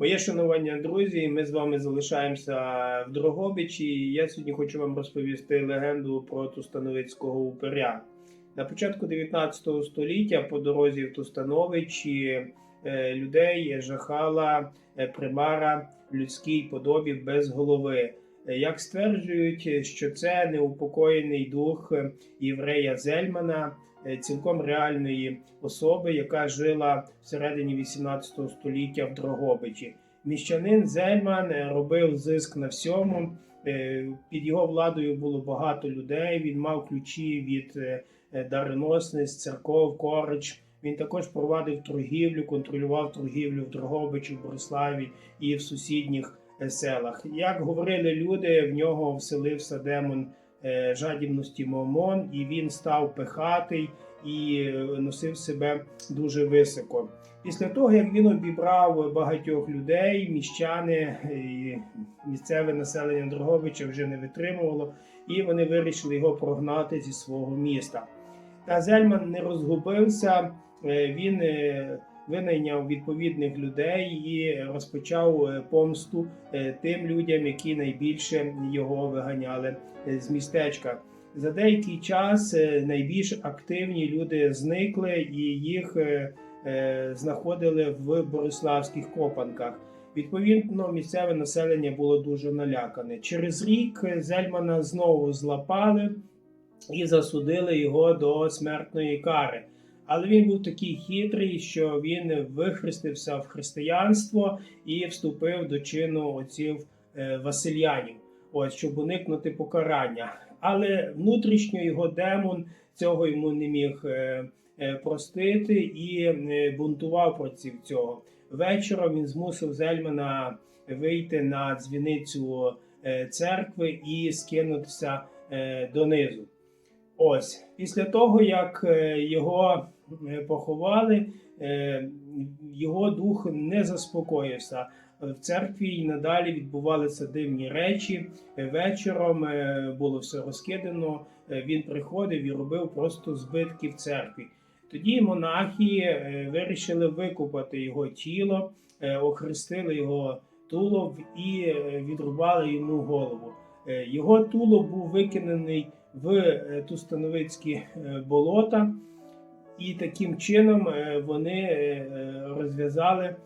Моє шанування, друзі, ми з вами залишаємося в Дрогобичі. Я сьогодні хочу вам розповісти легенду про Тустановицького упиря. На початку 19 століття по дорозі в Тустановичі е, людей жахала е, примара людській подобі без голови. Як стверджують, що це неупокоєний дух єврея Зельмана, е, цілком реальної особи, яка жила всередині 18 століття в Дрогобичі. Міщанин Зельман е, робив зиск на всьому. Е, Під його владою було багато людей. Він мав ключі від е, церков, корич. Він також провадив торгівлю, контролював торгівлю в Дрогобичі, в Бориславі і в сусідніх селах. Як говорили люди, в нього вселився демон е, жадібності Момон, і він став пихатий і е, носив себе дуже високо. Після того, як він обібрав багатьох людей, міщани і місцеве населення Дрогобича вже не витримувало, і вони вирішили його прогнати зі свого міста. Та Зельман не розгубився, е, він е, винайняв відповідних людей і розпочав е, помсту е, тим людям, які найбільше його виганяли е, з містечка. За деякий час найбільш активні люди зникли і їх знаходили в Бориславських копанках. Відповідно, місцеве населення було дуже налякане. Через рік Зельмана знову злапали і засудили його до смертної кари. Але він був такий хитрий, що він вихрестився в християнство і вступив до чину отців е, Васильянів, ось щоб уникнути покарання. Але внутрішньо його демон цього йому не міг е, е, простити і бунтував проти цього. Вечором він змусив Зельмана вийти на дзвіницю церкви і скинутися донизу. Ось після того, як е, його е, поховали, е, його дух не заспокоївся. В церкві й надалі відбувалися дивні речі. Вечором було все розкидано. Він приходив і робив просто збитки в церкві. Тоді монахи вирішили викупати його тіло, охрестили його тулов і відрубали йому голову. Е, Його тулов був викинений в е, Тустановицькі е, болота, і таким чином вони розв'язали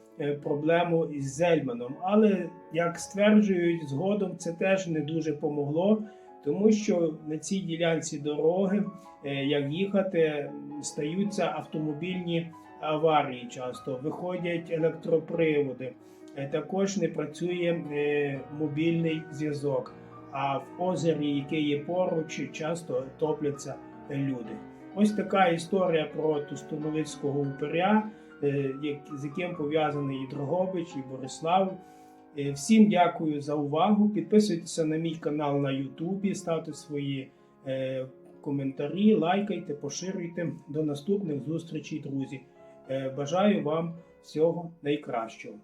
проблему із Зельманом. Але, як стверджують, згодом це теж не дуже помогло, тому що на цій ділянці дороги, як їхати, стаються автомобільні аварії часто, виходять електроприводи. Також не працює мобільний зв'язок. А в озері, яке є поруч, часто топляться люди. Ось така історія про Тустановицького упиря, е, з яким пов'язаний і Дрогобич, і Борислав. Е, Всім дякую за увагу. Підписуйтеся на мій канал на Ютубі, ставте свої е, коментарі, лайкайте, поширюйте. До наступних зустрічей, друзі. Бажаю вам всього найкращого.